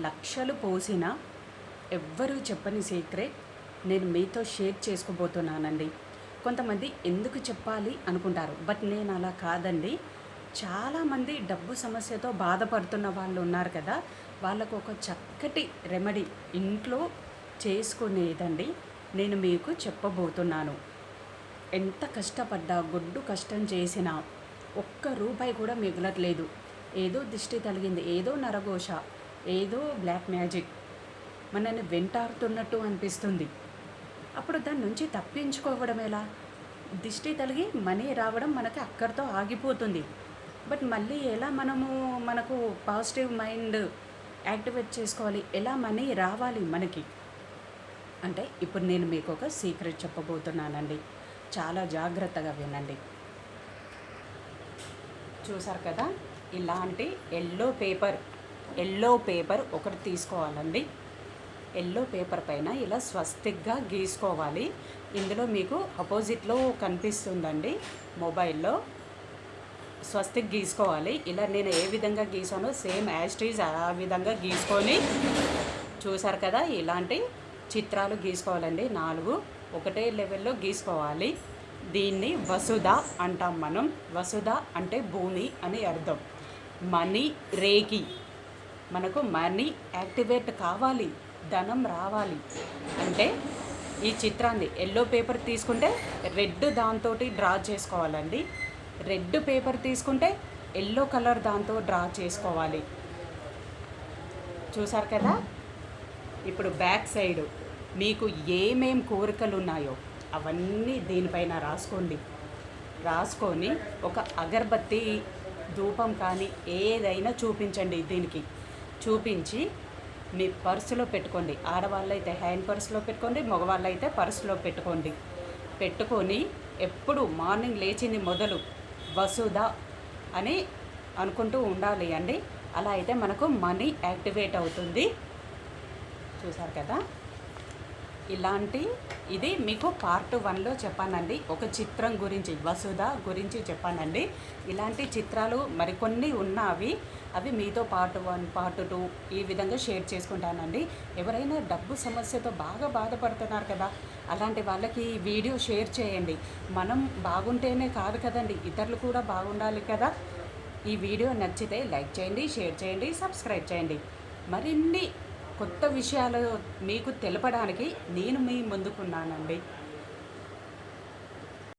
లక్షలు పోసినా ఎవ్వరూ చెప్పని సీక్రెట్ నేను మీతో షేర్ చేసుకోబోతున్నానండి. కొంతమంది ఎందుకు చెప్పాలి అనుకుంటారు బట్ నేను అలా కాదండి. చాలామంది డబ్బు సమస్యతో బాధపడుతున్న వాళ్ళు ఉన్నారు కదా వాళ్ళకు ఒక చక్కటి రెమెడీ ఇంట్లో చేసుకునేదండి నేను మీకు చెప్పబోతున్నాను. ఎంత కష్టపడ్డా గొడ్డు కష్టం చేసినా ఒక్క రూపాయి కూడా మిగలట్లేదు. ఏదో దిష్టి తలిగింది ఏదో నరఘోష. ఏదో బ్లాక్ మ్యాజిక్. మనల్ని వెంటాడుతున్నట్టు అనిపిస్తుంది. అప్పుడు దాని నుంచి తప్పించుకోవడం ఎలా? దిష్టి తలిగి మనీ రావడం మనకి అక్కడితో ఆగిపోతుంది. బట్ మళ్ళీ ఎలా మనము మనకు పాజిటివ్ మైండ్ యాక్టివేట్ చేసుకోవాలి? ఎలా మనీ రావాలి మనకి? అంటే ఇప్పుడు నేను మీకు ఒక సీక్రెట్ చెప్పబోతున్నానండి. చాలా జాగ్రత్తగా వినండి. చూసారు కదా? ఇలాంటి ఎల్లో పేపర్ ఎల్లో పేపర్ ఒకటి తీసుకోవాలండి. ఎల్లో పేపర్ పైన ఇలా స్వస్తిక్గా గీసుకోవాలి. ఇందులో మీకు అపోజిట్లో కనిపిస్తుందండి మొబైల్లో. స్వస్తిక్ గీసుకోవాలి. ఇలా నేను ఏ విధంగా గీసానో సేమ్ యాస్టీజ్ ఆ విధంగా గీసుకొని చూసారు కదా ఇలాంటి చిత్రాలు గీసుకోవాలండి. నాలుగు ఒకటే లెవెల్లో గీసుకోవాలి. దీన్ని వసుధ అంటాం మనం. వసుధ అంటే భూమి అని అర్థం. మనీ రేకి మనకు మనీ యాక్టివేట్ కావాలి ధనం రావాలి. అంటే ఈ చిత్రాన్ని ఎల్లో పేపర్ తీసుకుంటే రెడ్ దాంతో డ్రా చేసుకోవాలండి. రెడ్ పేపర్ తీసుకుంటే ఎల్లో కలర్ దాంతో డ్రా చేసుకోవాలి. చూసారు కదా? ఇప్పుడు బ్యాక్ సైడ్ మీకు ఏమేం కోరికలు ఉన్నాయో అవన్నీ దీనిపైన రాసుకోండి. రాసుకొని ఒక అగరబత్తి ధూపం కానీ ఏదైనా చూపించండి దీనికి. చూపించి మీ పర్సులో పెట్టుకోండి. ఆడవాళ్ళైతే హ్యాండ్ పర్సులో పెట్టుకోండి మగవాళ్ళైతే పర్సులో పెట్టుకోండి. పెట్టుకొని ఎప్పుడు మార్నింగ్ లేచింది మొదలు వసుధ అని అనుకుంటూ ఉండాలి అండి. అలా అయితే మనకు మనీ యాక్టివేట్ అవుతుంది. చూసారు కదా? ఇలాంటి ఇది మీకు పార్ట్ వన్లో చెప్పానండి. ఒక చిత్రం గురించి వసుధ గురించి చెప్పానండి. ఇలాంటి చిత్రాలు మరికొన్ని ఉన్నవి అవి మీతో పార్ట్ వన్ పార్ట్ టూ ఈ విధంగా షేర్ చేసుకుంటానండి. ఎవరైనా డబ్బు సమస్యతో బాగా బాధపడుతున్నారు కదా అలాంటి వాళ్ళకి ఈ వీడియో షేర్ చేయండి. మనం బాగుంటేనే కాదు కదండి ఇతరులు కూడా బాగుండాలి కదా. ఈ వీడియో నచ్చితే లైక్ చేయండి షేర్ చేయండి సబ్స్క్రైబ్ చేయండి. మరిన్ని కొత్త విషయాలు మీకు తెలపడానికి నేను మీ ముందుకున్నానండి.